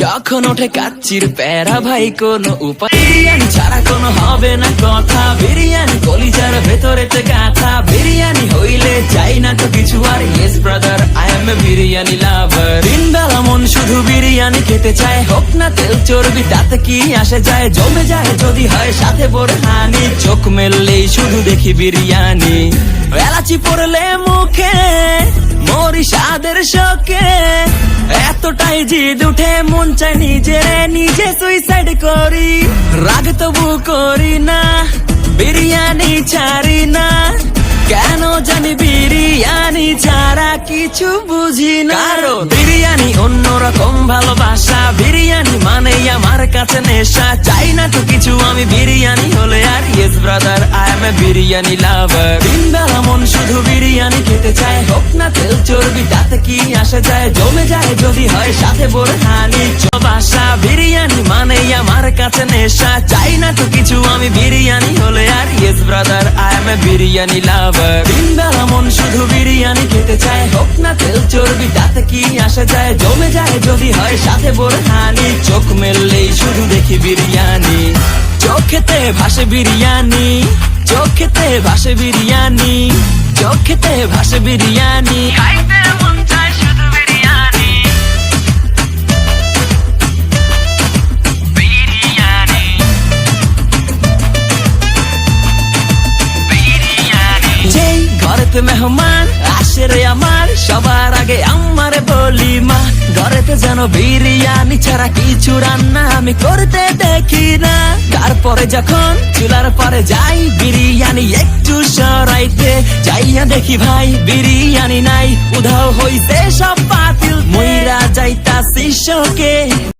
যখন ওঠে কাচ্চির প্যারা ভাই, কোন উপায় বিরিয়ানি ছাড়া কোনো হবে না কথা। বিরিয়ানি কলিজার ভেতরেতে গাথা। বিরিয়ানি হইলে যাই না তো কিছু আর। Yes brother I am a biryani খেতে চায়। হোক না তেল চর্বি, তাতে কি আসে যায়? জমে যায় যদি হয় সাথে বড় হানি চোখ মেললেই শুধু দেখি বিরিয়ানি। এলাচি পড়লে মুখে মরি সাদের শোকে। এতটাই জিদ উঠে, মন চাই নিজে নিজে সুইসাইড করি। রাগ তবু করি না, বিরিয়ানি ছাড়ি না। কিছু বুঝি না। কারণ বিরিয়ানি অন্যরকম ভালোবাসা। বিরিয়ানি মানে আমার কাছে নেশা। চাই না তো কিছু, আমি বিরিয়ানি হলে আর yes brother I am a biryani lover দিন বেলা মন শুধু বিরিয়ানি খেতে চায়। হোক না তেল চর্বি, তাতে কি আসে যায়? জমে যায় যদি হয় সাথে বড় হানি বাসা, বিরিয়ানি মানে আমার কাছে নেশা। চাই না তো কিছু, আমি বিরিয়ানি হলে আর yes brother I am a biryani lover দিন শুধু বিরিয়ানি খেতে চায়। হোক না তেল চর্বি, তাতে কি আসা যায়? জমে যায় যদি হয় সাথে বোরহানি। হানি চোখ মেললেই শুধু দেখি বিরিয়ানি। চোখ খেতে ভাসে বিরিয়ানি। চোখ চোখেতে ভাসে বিরিয়ানি। চোখ চোখেতে ভাসে বিরিয়ানি। খাইতে ঘরেতে মেহমান, আসে রে আমার, সবার আগে আমার বলি মা, ঘরেতে যেন বিরিয়ানি ছাড়া কিছু রান্না আমি করতে দেখি না। তারপরে যখন চুলার পরে যাই, বিরিয়ানি একটু সরাইতে, যাইয়া দেখি ভাই বিরিয়ানি নাই, উধাও হইতে সব পাতিল মইরা যাইতা শিষ্যকে